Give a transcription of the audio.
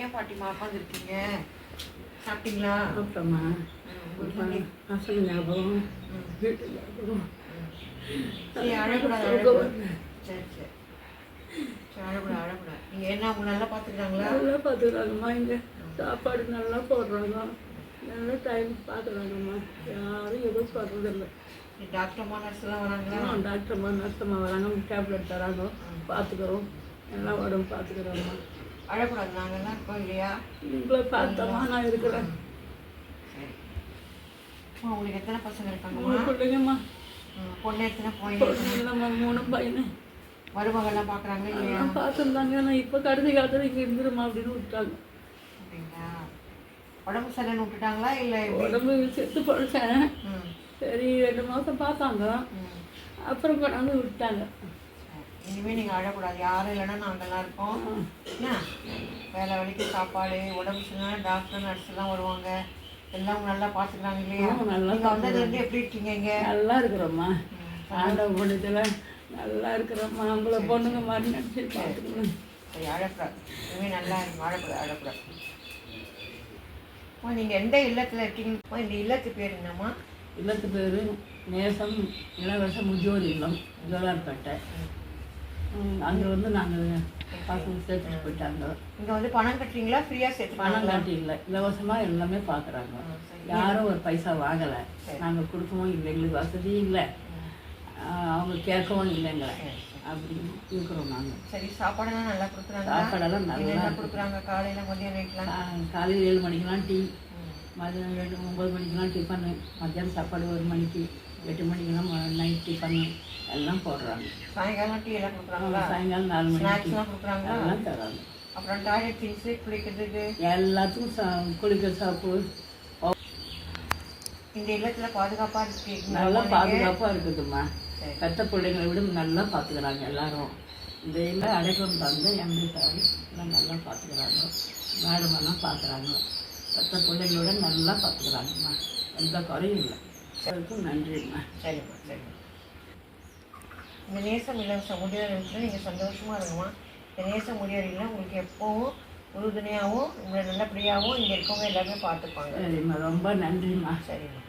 ஏன் பாட்டிமா உட்காந்துருக்கீங்க சாப்பிட்டீங்களா? சாப்பிட்டோம்மா? பசங்க ஞாபகம். வீட்டு ஞாபகம். சரி சரி அழக்கூடாது. அழக்கூடாது நீங்கள் என்ன அவங்க நல்லா பார்த்துக்கிறாங்களா? நல்லா பார்த்துக்கிறாங்கம்மா. இங்கே சாப்பாடு நல்லா போடுறாங்க நல்லா டைம் பார்க்குறாங்கம்மா. யாரும் எதுவும் சொல்கிறதில்ல டாக்டர்மா நர்ஸ்லாம் வராங்களா? டாக்டர்மா நர்ஸம்மா வராங்க. டேப்லெட் தராங்க. பார்த்துக்குறோம். நல்லா உடம்பு பார்த்துக்குறோம்மா அழக்கூடாது நாங்கெல்லாம் இருக்கோம் இல்லையா? உங்களை பார்த்தம்மா நான் இருக்கிறேன். உங்களுக்கு எத்தனை பசங்க இருக்காங்கம்மா? உங்கள் பிள்ளைங்கம்மா. பொண்ணு எத்தனை போய் பொண்ணு இல்லைம்மா மூணு பையனு. மருமகள்லாம் பார்க்குறாங்க இல்லையா? பார்த்துருந்தாங்க. நான் இப்போ கடைசி காலத்தில் இங்கே இருந்துருமா அப்படின்னு விட்டாங்க. அப்படிங்களா? உடம்பு சரியில்லைன்னு விட்டுட்டாங்களா இல்லை? உடம்பு செத்து பழிச்சேன் சரி ரெண்டு மாதம் பார்த்தாங்க. அப்புறம் கொண்டாந்து விட்டாங்க சரி. இனிமே நீங்கள் அழக்கூடாது. யாரும் இல்லைன்னா நாங்கெல்லாம் இருக்கோம். என்ன? வேலை வேலைக்கு சாப்பாடு உடம்பு சரியில்லைனா டாக்டர் நர்ஸ் எல்லாம் வருவாங்க. எல்லாம் நல்லா பார்த்துக்கிறாங்க இல்லையா? நல்லா நீங்கள் எப்படி இருக்கீங்க இங்கே? நல்லா இருக்கிறோம்மா. ஆண்டவ பொண்ணுத்தில் நல்லா இருக்கிறோம்மா. நம்மள பொண்ணுங்க மாதிரி நினச்சி பார்த்துக்கணும். அழக்கூடாது. இனிமேல் நல்லா இருக்கும் அழக்கூடாது அழக்கூடாது. அம்மா நீங்கள் எந்த இல்லத்தில் இருக்கீங்கம்மா இந்த இல்லத்து பேர் என்னம்மா? இல்லத்து பேர் நேசம் இளவரச முஜோர் இல்லம் ஜோலார்பேட்டை அங்கே வந்து நாங்கள் பசங்க சேர்த்துட்டு போயிட்டாங்க. இங்கே வந்து பணம் கட்டுறீங்களா? ஃப்ரீயாக பணம் சேர்த்துப்பாங்களா காட்டி இல்லை இலவசமாக எல்லாமே பார்க்குறாங்க யாரும் ஒரு பைசா வாங்கலை. நாங்கள் கொடுக்கவும் இல்லை எங்களுக்கு வசதி இல்லை. அவங்க கேட்கவும் இல்லைங்க. அப்படி இருக்கிறோம் நாங்கள் சரி சாப்பாடெல்லாம் நல்லா கொடுக்குறாங்க சாப்பாடெல்லாம் நல்லா கொடுக்குறாங்க? காலையில் மதியம் நைட்லாம்? காலையில் ஏழு மணிக்கெலாம் டீ. மதியம் ரெண்டு ஒம்பது மணிக்கெலாம் டிஃபனு. மத்தியானம் சாப்பாடு ஒரு மணிக்கு. எட்டு மணிக்கெல்லாம் நைட் டிஃபனு எல்லாம் போடுறாங்க. சாயங்காலம் டீ எல்லாம் கொடுக்குறாங்களா? சாயங்காலம் நாலு ஸ்நாக்ஸ்லாம் கொடுக்குறாங்களா? எல்லாம் தராங்க. அப்புறம் டாய்லெட் திங்ஸு குளிக்கிறதுக்கு? எல்லாத்துக்கும் சா குளிக்கிற சாப்பு. இந்த இல்லத்தில் பாதுகாப்பாக இருக்கீங்களா நல்லா பாதுகாப்பாக இருக்குதும்மா. பெத்த பிள்ளைங்களை விட நல்லா பார்த்துக்கிறாங்க எல்லாரும். இந்த இல்லை அடைக்கலம் தந்து எம்பி தாய் எல்லாம் நல்லா பார்த்துக்கிறாங்க மேடமெல்லாம் பார்க்குறாங்க பெத்த பிள்ளைங்களோட நல்லா பார்த்துக்கிறாங்கம்மா எந்த குறையும் இல்லை. அதுக்கும் நன்றிம்மா சரிம்மா சரிம்மா இந்த நேசம் இலவச முதியோர் நீங்கள் சந்தோஷமாக இருக்குமா இந்த நேச முதியோரில் உங்களுக்கு எப்போவும் உறுதுணையாகவும் உங்களை நல்லபடியாகவும் இங்கே இருக்கவங்க எல்லாருமே பார்த்துப்பாங்க. சரிம்மா ரொம்ப நன்றிம்மா. சரிம்மா.